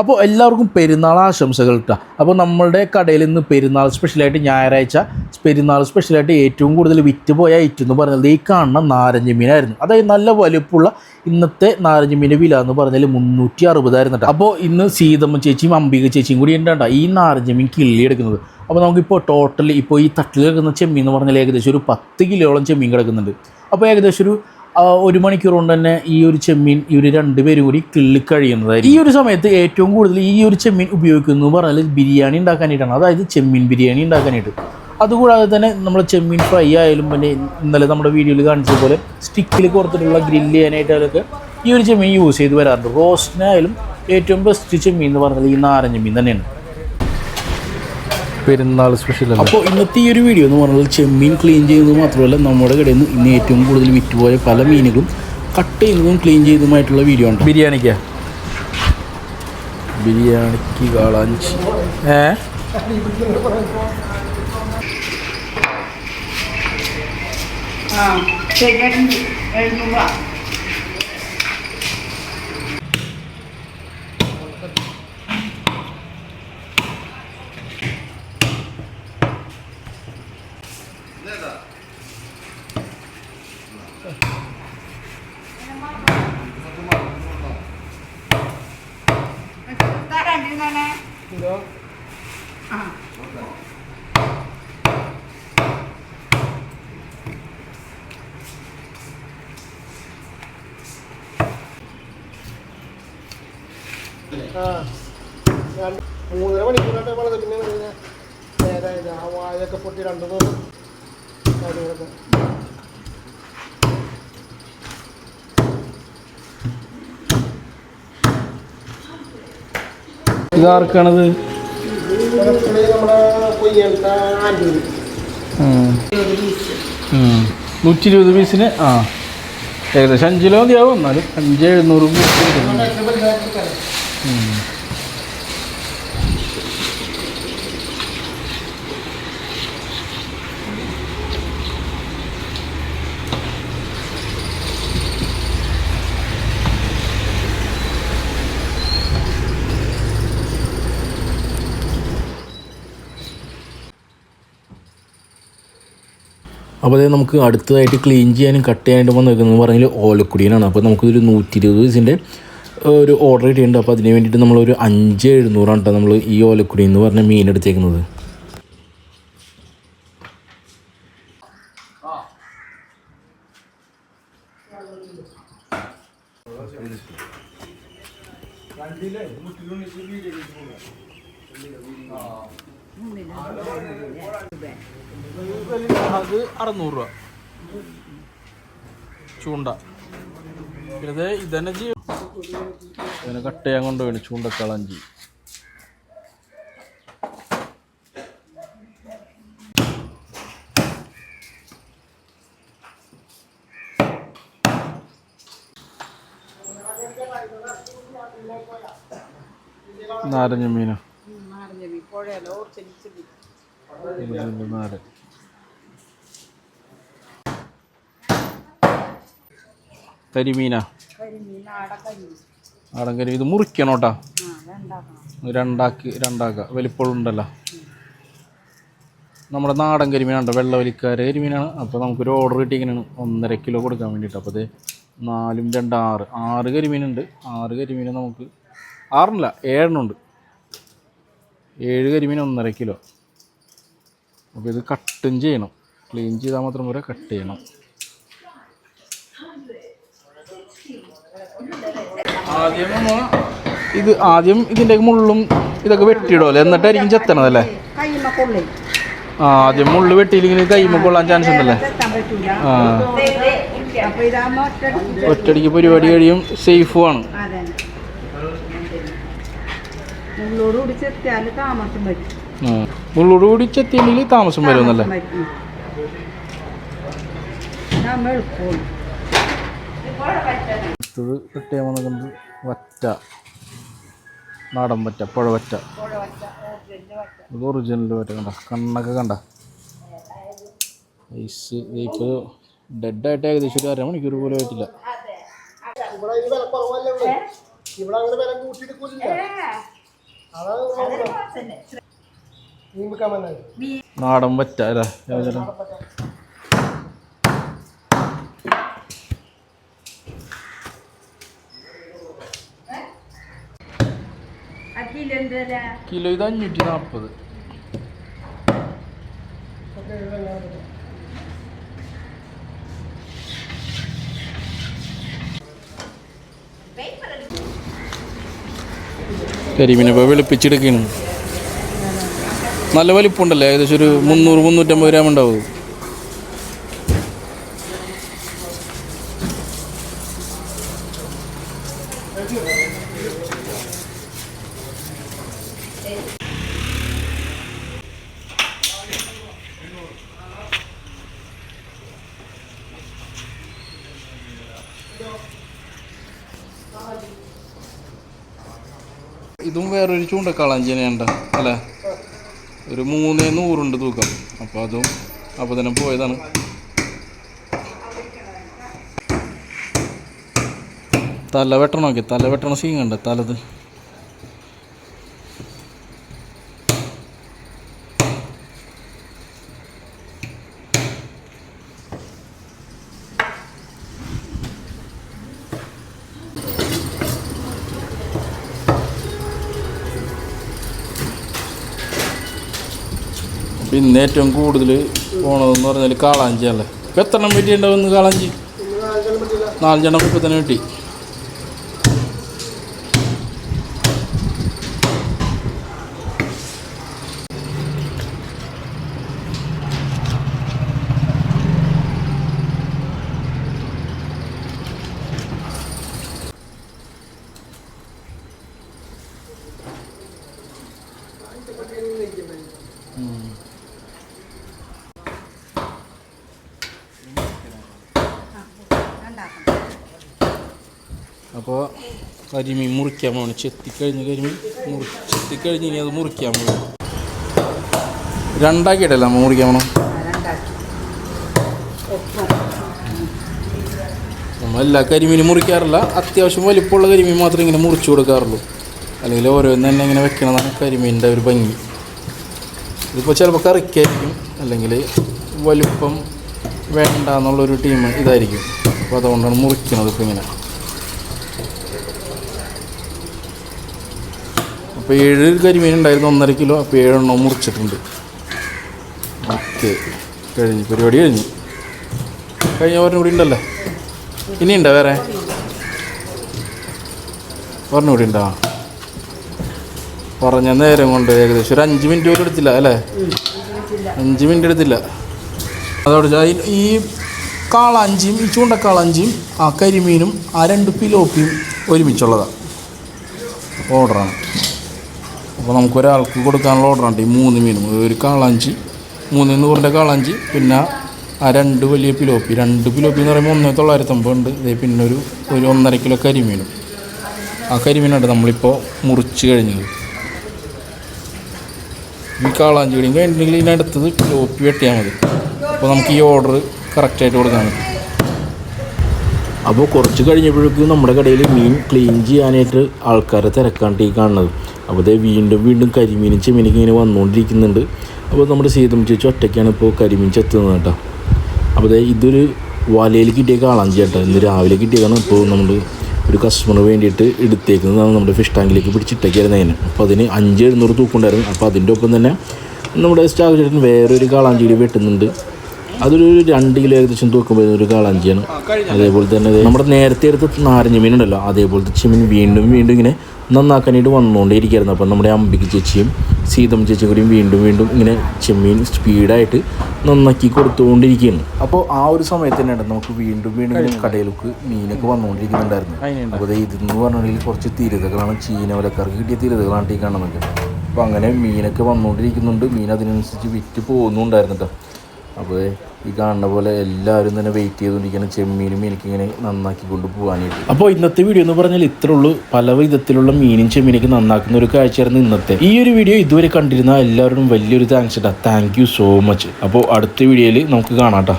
അപ്പോൾ എല്ലാവർക്കും പെരുന്നാൾ ആശംസകൾ കിട്ടുക അപ്പോൾ നമ്മളുടെ കടയിൽ നിന്ന് പെരുന്നാൾ സ്പെഷ്യലായിട്ട് ഞായറാഴ്ച പെരുന്നാൾ സ്പെഷ്യലായിട്ട് ഏറ്റവും കൂടുതൽ വിറ്റ് പോയ ഐറ്റം എന്ന് പറയുന്നത് ഈ കാണുന്ന നാരങ്ങ മീനായിരുന്നു അതായത് നല്ല വലുപ്പുള്ള ഇന്നത്തെ നാരങ്ങ മീൻ വില എന്ന് പറഞ്ഞാൽ മുന്നൂറ്റി അറുപതായിരുന്നു അപ്പോൾ ഇന്ന് സീതമ്മ ചേച്ചിയും അംബിക ചേച്ചിയും കൂടി ഉണ്ടാ ഈ നാരങ്ങ മീൻ കിള്ളി എടുക്കുന്നത്. അപ്പോൾ നമുക്കിപ്പോൾ ടോട്ടൽ ഇപ്പോൾ ഈ തട്ടിൽ കിടക്കുന്ന ചെമ്മീൻ എന്ന് പറഞ്ഞാൽ ഏകദേശം ഒരു പത്ത് കിലോളം ചെമ്മീൻ കിടക്കുന്നുണ്ട്. അപ്പോൾ ഏകദേശം ഒരു ഒരു മണിക്കൂർ കൊണ്ട് തന്നെ ഈ ഒരു ചെമ്മീൻ ഈ ഒരു രണ്ട് പേരും കൂടി കിള്ളി കഴിയുന്നതായിരിക്കും. ഈ ഒരു സമയത്ത് ഏറ്റവും കൂടുതൽ ഈ ഒരു ചെമ്മീൻ ഉപയോഗിക്കുന്നു പറഞ്ഞാൽ ബിരിയാണി ഉണ്ടാക്കാനായിട്ടാണ്. അതായത് ചെമ്മീൻ ബിരിയാണി ഉണ്ടാക്കാനായിട്ട്. അതുകൂടാതെ തന്നെ നമ്മൾ ചെമ്മീൻ ഫ്രൈ ആയാലും പിന്നെ ഇന്നലെ നമ്മുടെ വീഡിയോയിൽ കാണിച്ചതുപോലെ സ്റ്റിക്കിൽ കൊടുത്തിട്ടുള്ള ഗ്രില്ല് ചെയ്യാനായിട്ടൊക്കെ ഈ ഒരു ചെമ്മീൻ യൂസ് ചെയ്ത് വരാറുണ്ട്. റോസ്റ്റിനായാലും ഏറ്റവും ബെസ്റ്റ് ചെമ്മീൻ എന്ന് പറഞ്ഞാൽ ഈ നാരഞ്ഞ മീൻ തന്നെയാണ്. പെരുന്നാൾ സ്പെഷ്യൽ അപ്പോൾ ഇന്നത്തെ ഈ ഒരു വീഡിയോ എന്ന് പറഞ്ഞാൽ ചെമ്മീൻ ക്ലീൻ ചെയ്യുന്നത് മാത്രമല്ല നമ്മുടെ കടയിൽ നിന്ന് ഇന്ന് ഏറ്റവും കൂടുതൽ വിറ്റുപോയ പല മീനുകളും കട്ട് ചെയ്യുന്നതും ക്ലീൻ ചെയ്തതുമായിട്ടുള്ള വീഡിയോ ഉണ്ട്. ബിരിയാണിക്ക്? ബിരിയാണിക്ക് കാളാഞ്ചി. ഏ? ആ ശരിയായിട്ടുണ്ട് എഴുന്നൂറാ മൂന്നര മണിക്കൂറായിട്ട് വളർന്നത് പിന്നെ നേരായത് ആ വായൊക്കെ പൊട്ടി രണ്ടു മൂന്ന് കാര്യങ്ങളൊക്കെ. ഇതാർക്കാണത്? നൂറ്റി ഇരുപത് പീസിന്? ആ. ഏകദേശം അഞ്ച് കിലോ മതിയാവും. എന്നാലും അഞ്ച് എഴുന്നൂറ് പീസ് അപ്പോൾ അതായത് നമുക്ക് അടുത്തതായിട്ട് ക്ലീൻ ചെയ്യാനും കട്ട് ചെയ്യാനായിട്ട് വന്ന് നിൽക്കുന്നത് പറഞ്ഞാൽ ഓലക്കുടിയനാണ് അപ്പോൾ നമുക്കിതൊരു നൂറ്റി ഇരുപത് വയസ്സിന്റെ ഒരു ഓർഡർ കിട്ടിയിട്ടുണ്ട്. അപ്പോൾ അതിന് വേണ്ടിയിട്ട് നമ്മളൊരു അഞ്ച് എഴുന്നൂറാണ് കേട്ടോ നമ്മൾ ഈ ഓലക്കുടി എന്ന് പറഞ്ഞ മീൻ എടുത്തേക്കുന്നത്. അത് അറുന്നൂറ് രൂപ. ചൂണ്ട. ഇത് ഇതന്നെ ചെയ്യും ഇതിനെ കട്ട് ചെയ്യാൻ കൊണ്ടുപോയി ചൂണ്ടക്കളഞ്ചി. നാരഞ്ഞ മീനോ. പുഴയല്ലോ ചെലിച്ചു ഇരുപത് നാല് കരിമീനാ? നാടൻ കരിമീൻ ഇത് മുറിക്കണം കേട്ടാ. രണ്ടാക്കി രണ്ടാക്കുക. വലിപ്പമുണ്ടല്ലോ നമ്മുടെ നാടൻ കരിമീനുണ്ട് വെള്ള വലിക്കാര കരിമീനാണ്. അപ്പോൾ നമുക്കൊരു ഓർഡർ കിട്ടിയിരിക്കണാണ് ഒന്നര കിലോ കൊടുക്കാൻ വേണ്ടിയിട്ട്. അപ്പോൾ അത് നാലും രണ്ട് ആറ്. ആറ് കരിമീനുണ്ട്. ആറ് കരിമീൻ നമുക്ക് ആറിനല്ല ഏഴെണ്ണമുണ്ട് ഏഴ് കരിമീൻ ഒന്നര കിലോ അപ്പോൾ ഇത് കട്ടും ചെയ്യണം. ക്ലീൻ ചെയ്താൽ മാത്രം പോരാ കട്ട് ചെയ്യണം ആദ്യം നമ്മ ഇത് ആദ്യം ഇതിന്റെ മുള്ളും ഇതൊക്കെ വെട്ടിയിടുമല്ലോ എന്നിട്ടായിരിക്കും ചെത്തണതല്ലേ? ആ ആദ്യം മുള്ള് വെട്ടിയില്ലെങ്കിൽ കൈമ കൊള്ളാൻ ചാൻസ് ഉണ്ടല്ലേ? ആ. അപ്പൊ ഇതാകുമ്പോ ഒറ്റ ഒറ്റയടിക്ക് പരിപാടി കഴിയും സേഫുമാണ് അതെ ഉള്ളോട് കൂടി താമസം പറ്റും മുള്ളോട് കൂടി ചെത്തിയെങ്കിൽ താമസം വരുമെന്നല്ലേ നമ്മൾ എളുപ്പമാണ്. അടുത്തത് കിട്ടിയ വന്നത് വറ്റ നാടൻ വറ്റ. പുഴ വറ്റ ഇത് ഒറിജിനൽ വറ്റ കണ്ട കണ്ണൊക്കെ കണ്ട. ഐസ് ഇപ്പോൾ ഡെഡായിട്ട് ഏകദേശം ഒരു അരമണിക്കൂർ പോലും ആയിട്ടില്ല. നാടൻ വറ്റ വില കിലോ ഇത് അഞ്ഞൂറ്റി നാൽപ്പത്. കരിമീനെ ഇപ്പോൾ വെളുപ്പിച്ചെടുക്കണം നല്ല വലിപ്പമുണ്ടല്ലേ? ഏകദേശം ഒരു മുന്നൂറ് മുന്നൂറ്റമ്പത് ഗ്രാം ഉണ്ടാവും. ഇതും വേറൊരു ചൂണ്ടക്കാളാഞ്ചിനുണ്ട് അല്ലേ? ഒരു മൂന്നേ നൂറുണ്ട് തൂക്കം. അപ്പോൾ അതും അപ്പോൾ തന്നെ പോയതാണ്. തല വെട്ടണം നോക്കി? തല വെട്ടണ സീൻ കണ്ട? തലത്. ഇന്ന് ഏറ്റവും കൂടുതൽ പോണതെന്ന് പറഞ്ഞാൽ കാളാഞ്ചി അല്ലേ എത്ര എണ്ണം വെട്ടിയുണ്ടാവും ഇന്ന് കാളാഞ്ചി? നാലഞ്ചെണ്ണം ഇപ്പം തന്നെ വെട്ടി. അപ്പോൾ കരിമി മുറിക്കാൻ പോകണം ചെത്തിക്കഴിഞ്ഞ് കരിമി മുറി ചെത്തിക്കഴിഞ്ഞ് ഇനി അത് മുറിക്കാൻ പോകണം രണ്ടാക്കിയിട്ടല്ല നമ്മൾ മുറിക്കാൻ പോകണം എല്ലാ കരിമീനും മുറിക്കാറില്ല. അത്യാവശ്യം വലിപ്പമുള്ള കരിമീൻ മാത്രമേ ഇങ്ങനെ മുറിച്ചു കൊടുക്കാറുള്ളൂ. അല്ലെങ്കിൽ ഓരോന്ന് തന്നെ ഇങ്ങനെ വെക്കണതാണ് കരിമീന്റെ ഒരു ഭംഗി. ഇതിപ്പോൾ ചിലപ്പോൾ കറിക്കായിരിക്കും. അല്ലെങ്കിൽ വലുപ്പം വേണ്ട എന്നുള്ളൊരു ടീം ഇതായിരിക്കും. അപ്പോൾ അതുകൊണ്ടാണ് മുറിക്കുന്നത് ഇപ്പോൾ ഇങ്ങനെ. അപ്പോൾ ഏഴ് കരിമീൻ ഉണ്ടായിരുന്നു ഒന്നര കിലോ. അപ്പോൾ ഏഴെണ്ണം മുറിച്ചിട്ടുണ്ട്. ഓക്കെ. കഴിഞ്ഞു. പരിപാടി കഴിഞ്ഞു. കഴിഞ്ഞ ഒരെണ്ണം കൂടി ഉണ്ടല്ലേ? ഇനിയുണ്ടോ വേറെ? ഒരെണ്ണം കൂടി ഉണ്ടോ? പറഞ്ഞ നേരം കൊണ്ട് ഏകദേശം ഒരു അഞ്ച് മിനിറ്റ് പോലും എടുത്തില്ല അല്ലേ? അഞ്ച് മിനിറ്റ് എടുത്തില്ല. അതോടെ ഈ- കാളാഞ്ചിയും ഈ ചൂണ്ടക്കാളാഞ്ചിയും ആ കരിമീനും ആ രണ്ട് പിലോപ്പിയും ഒരുമിച്ചുള്ളതാണ് ഓർഡറാണ്. അപ്പോൾ നമുക്ക് ഒരാൾക്ക് കൊടുക്കാനുള്ള ഓർഡറാണ്. ഈ മൂന്ന് മീനും. ഒരു കാളാഞ്ചി മൂന്ന് നൂറിന്റെ കാളാഞ്ചി പിന്നെ ആ രണ്ട് വലിയ പിലോപ്പി. രണ്ട് പിലോപ്പി എന്ന് പറയുമ്പോൾ ഒന്നേ തൊള്ളായിരത്തമ്പത് ഉണ്ട്. ഇതേ പിന്നെ ഒരു ഒരു ഒന്നര കിലോ കരിമീനും. ആ കരിമീനാണ് നമ്മളിപ്പോൾ മുറിച്ച് കഴിഞ്ഞത്. ഈ കാളാഞ്ചി കഴിയുമ്പോൾ കഴിഞ്ഞിട്ടുണ്ടെങ്കിൽ ഇതിനടുത്തത് പിലോപ്പി വെട്ടിയാൽ മതി. അപ്പോൾ നമുക്ക് ഈ ഓർഡർ കറക്റ്റായിട്ട് കൊടുക്കാൻ അപ്പോൾ കുറച്ച് കഴിഞ്ഞപ്പോഴേക്കും നമ്മുടെ കടയിൽ മീൻ ക്ലീൻ ചെയ്യാനായിട്ട് ആൾക്കാരെ തിരക്കാണ്ട് ഈ കാണുന്നത്. അപ്പോൾ അതേ വീണ്ടും വീണ്ടും കരിമീനും ചെമ്മീനൊക്കെ ഇങ്ങനെ വന്നുകൊണ്ടിരിക്കുന്നുണ്ട്. അപ്പോൾ നമ്മുടെ സീതം ചേച്ചി ഒറ്റയ്ക്കാണ് ഇപ്പോൾ കരിമീൻ ചെത്തുന്നത് കേട്ടോ. അപ്പോൾ ദേ ഇതൊരു വലയിൽ കിട്ടിയ കാളാഞ്ചി കേട്ടോ ഇന്ന് രാവിലെ കിട്ടിയതാണ്. ഇപ്പോൾ നമ്മൾ ഒരു കസ്റ്റമറിന് വേണ്ടിയിട്ട് എടുത്തേക്കുന്നതാണ് നമ്മുടെ ഫിഷ് ടാങ്കിലേക്ക് പിടിച്ചിട്ടേക്കായിരുന്നു അതിന്. അപ്പോൾ അതിന് അഞ്ച് എഴുന്നൂറ് തൂക്കുണ്ടായിരുന്നു അപ്പോൾ അതിന്റെ ഒപ്പം തന്നെ നമ്മുടെ സ്റ്റാഫ് ചേട്ടൻ വേറൊരു കാളാഞ്ചി കൂടി വെട്ടുന്നുണ്ട്. അതൊരു രണ്ട് കിലോ ഏകദേശം തൂക്കുമ്പോൾ ഒരു കളഞ്ചിയാണ്. അതേപോലെ തന്നെ നമ്മുടെ നേരത്തെ എടുത്ത് നാരഞ്ഞ മീൻ ഉണ്ടല്ലോ അതേപോലത്തെ ചെമ്മീൻ വീണ്ടും വീണ്ടും ഇങ്ങനെ നന്നാക്കാനായിട്ട് വന്നുകൊണ്ടേ ഇരിക്കുകയായിരുന്നു അപ്പം നമ്മുടെ അമ്പിക്ക് ചേച്ചിയും സീതം ചേച്ചിയും കൂടിയും വീണ്ടും വീണ്ടും ഇങ്ങനെ ചെമ്മീൻ സ്പീഡായിട്ട് നന്നാക്കി കൊടുത്തുകൊണ്ടിരിക്കുകയാണ് അപ്പോൾ ആ ഒരു സമയത്ത് തന്നെയാണ് നമുക്ക് വീണ്ടും വീണ്ടും കടയിലേക്ക് മീനൊക്കെ വന്നുകൊണ്ടിരിക്കുന്നുണ്ടായിരുന്നു അപ്പോൾ ദേ ഇതെന്ന് പറഞ്ഞിട്ടുണ്ടെങ്കിൽ കുറച്ച് തിരുതകളാണ് ചീന വലക്കാർക്ക് കിട്ടിയ തിരുതകളാണ് ഈ കാണുന്നത്. അപ്പോൾ അങ്ങനെ മീനൊക്കെ വന്നുകൊണ്ടിരിക്കുന്നുണ്ട് മീൻ അതിനനുസരിച്ച് വിറ്റ് പോകുന്നുണ്ടായിരുന്നു കേട്ടോ. അപ്പോൾ ഈ കാണുന്ന പോലെ എല്ലാവരും തന്നെ വെയിറ്റ് ചെയ്തുകൊണ്ടിരിക്കുന്ന ചെമ്മീനും എനിക്കിങ്ങനെ നന്നാക്കി കൊണ്ട് പോകാനായിട്ട്. അപ്പോൾ ഇന്നത്തെ വീഡിയോ എന്ന് പറഞ്ഞാൽ ഇത്രേ ഉള്ളൂ. പല വിധത്തിലുള്ള മീനും ചെമ്മീനൊക്കെ നന്നാക്കുന്ന ഒരു കാഴ്ചയായിരുന്നു ഇന്നത്തെ. ഈ ഒരു വീഡിയോ ഇതുവരെ കണ്ടിരുന്ന എല്ലാവരും വലിയൊരു താങ്ക്സ് ഇട്ടാ താങ്ക് യു സോ മച്ച് അപ്പോൾ അടുത്ത വീഡിയോയിൽ നമുക്ക് കാണാം കേട്ടോ